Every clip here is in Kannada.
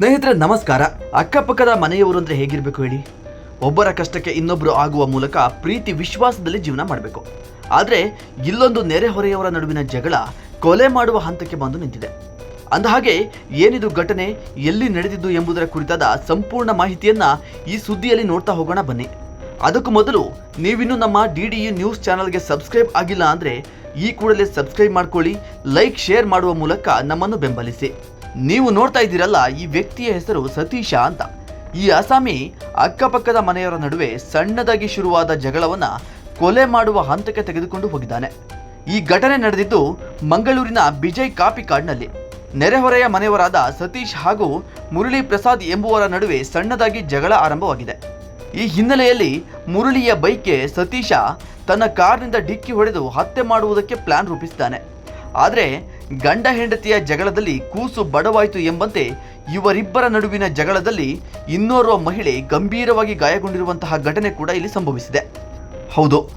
ಸ್ನೇಹಿತರೆ, ನಮಸ್ಕಾರ. ಅಕ್ಕಪಕ್ಕದ ಮನೆಯವರು ಅಂದ್ರೆ ಹೇಗಿರಬೇಕು ಹೇಳಿ? ಒಬ್ಬರ ಕಷ್ಟಕ್ಕೆ ಇನ್ನೊಬ್ಬರು ಆಗುವ ಮೂಲಕ ಪ್ರೀತಿ, ವಿಶ್ವಾಸದಲ್ಲಿ ಜೀವನ ಮಾಡಬೇಕು. ಆದರೆ, ಇಲ್ಲೊಂದು ನೆರೆಹೊರೆಯವರ ನಡುವಿನ ಜಗಳ ಕೊಲೆ ಮಾಡುವ ಹಂತಕ್ಕೆ ಬಂದು ನಿಂತಿದೆ. ಅಂದಹಾಗೆ, ಏನಿದು ಘಟನೆ, ಎಲ್ಲಿ ನಡೆದಿದ್ದು ಎಂಬುದರ ಕುರಿತಾದ ಸಂಪೂರ್ಣ ಮಾಹಿತಿಯನ್ನ ಈ ಸುದ್ದಿಯಲ್ಲಿ ನೋಡ್ತಾ ಹೋಗೋಣ ಬನ್ನಿ. ಅದಕ್ಕೂ ಮೊದಲು, ನೀವಿನ್ನು ನಮ್ಮ ಡಿ ಡಿ ಇ ನ್ಯೂಸ್ ಚಾನಲ್ಗೆ ಸಬ್ಸ್ಕ್ರೈಬ್ ಆಗಿಲ್ಲ ಅಂದರೆ ಈ ಕೂಡಲೇ ಸಬ್ಸ್ಕ್ರೈಬ್ ಮಾಡ್ಕೊಳ್ಳಿ, ಲೈಕ್, ಶೇರ್ ಮಾಡುವ ಮೂಲಕ ನಮ್ಮನ್ನು ಬೆಂಬಲಿಸಿ. ನೀವು ನೋಡ್ತಾ ಇದ್ದೀರಲ್ಲ ಈ ವ್ಯಕ್ತಿಯ ಹೆಸರು ಸತೀಶ ಅಂತ. ಈ ಅಸಾಮಿ ಅಕ್ಕಪಕ್ಕದ ಮನೆಯವರ ನಡುವೆ ಸಣ್ಣದಾಗಿ ಶುರುವಾದ ಜಗಳವನ್ನ ಕೊಲೆ ಮಾಡುವ ಹಂತಕ್ಕೆ ತೆಗೆದುಕೊಂಡು ಹೋಗಿದ್ದಾನೆ. ಈ ಘಟನೆ ನಡೆದಿದ್ದು ಮಂಗಳೂರಿನ ಬಿಜಯ್ ಕಾಪಿ ಕಾರ್ಡ್ನಲ್ಲಿ ನೆರೆಹೊರೆಯ ಮನೆಯವರಾದ ಸತೀಶ್ ಹಾಗೂ ಮುರಳಿ ಪ್ರಸಾದ್ ಎಂಬುವರ ನಡುವೆ ಸಣ್ಣದಾಗಿ ಜಗಳ ಆರಂಭವಾಗಿದೆ. ಈ ಹಿನ್ನೆಲೆಯಲ್ಲಿ ಮುರಳಿಯ ಬೈಕ್ಗೆ ಸತೀಶ ತನ್ನ ಕಾರ್ನಿಂದ ಡಿಕ್ಕಿ ಹೊಡೆದು ಹತ್ಯೆ ಮಾಡುವುದಕ್ಕೆ ಪ್ಲಾನ್ ರೂಪಿಸಿದ್ದಾನೆ. ಆದರೆ ಗಂಡ ಹೆಂಡತಿಯ ಜಗಳದಲ್ಲಿ ಕೂಸು ಬಡವಾಯಿತು ಎಂಬಂತೆ ಇವರಿಬ್ಬರ ನಡುವಿನ ಜಗಳದಲ್ಲಿ ಇನ್ನೋರ್ವ ಮಹಿಳೆ ಗಂಭೀರವಾಗಿ ಗಾಯಗೊಂಡಿರುವಂತಹ ಘಟನೆ ಕೂಡ ಇಲ್ಲಿ ಸಂಭವಿಸಿದೆ. ಹೌದು,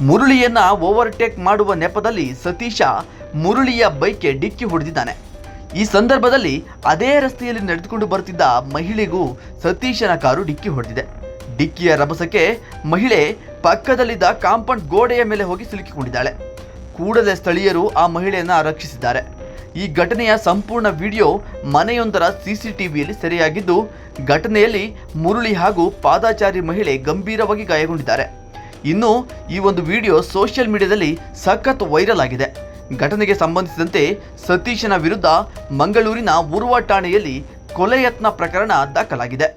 ಮುರುಳಿಯನ್ನು ಓವರ್ಟೇಕ್ ಮಾಡುವ ನೆಪದಲ್ಲಿ ಸತೀಶ ಮುರುಳಿಯ ಬೈಕ್ಗೆ ಡಿಕ್ಕಿ ಹೊಡೆದಿದ್ದಾನೆ. ಈ ಸಂದರ್ಭದಲ್ಲಿ ಅದೇ ರಸ್ತೆಯಲ್ಲಿ ನಡೆದುಕೊಂಡು ಬರುತ್ತಿದ್ದ ಮಹಿಳೆಗೂ ಸತೀಶನ ಕಾರು ಡಿಕ್ಕಿ ಹೊಡೆದಿದೆ. ಡಿಕ್ಕಿಯ ರಭಸಕ್ಕೆ ಮಹಿಳೆ ಪಕ್ಕದಲ್ಲಿದ್ದ ಕಾಂಪೌಂಡ್ ಗೋಡೆಯ ಮೇಲೆ ಹೋಗಿ ಸಿಲುಕಿಕೊಂಡಿದ್ದಾಳೆ. ಕೂಡಲೇ ಸ್ಥಳೀಯರು ಆ ಮಹಿಳೆಯನ್ನು ರಕ್ಷಿಸಿದ್ದಾರೆ. ಈ ಘಟನೆಯ ಸಂಪೂರ್ಣ ವಿಡಿಯೋ ಮನೆಯೊಂದರ ಸಿಸಿಟಿವಿಯಲ್ಲಿ ಸೆರೆಯಾಗಿದ್ದು, ಘಟನೆಯಲ್ಲಿ ಮುರುಳಿ ಹಾಗೂ ಪಾದಾಚಾರಿ ಮಹಿಳೆ ಗಂಭೀರವಾಗಿ ಗಾಯಗೊಂಡಿದ್ದಾರೆ. ಇನ್ನು ಈ ಒಂದು ವಿಡಿಯೋ ಸೋಷಿಯಲ್ ಮೀಡಿಯಾದಲ್ಲಿ ಸಖತ್ ವೈರಲ್ ಆಗಿದೆ. ಘಟನೆಗೆ ಸಂಬಂಧಿಸಿದಂತೆ ಸತೀಶನ ವಿರುದ್ಧ ಮಂಗಳೂರಿನ ಉರುವ ಠಾಣೆಯಲ್ಲಿ ಕೊಲೆ ಯತ್ನ ಪ್ರಕರಣ ದಾಖಲಾಗಿದೆ.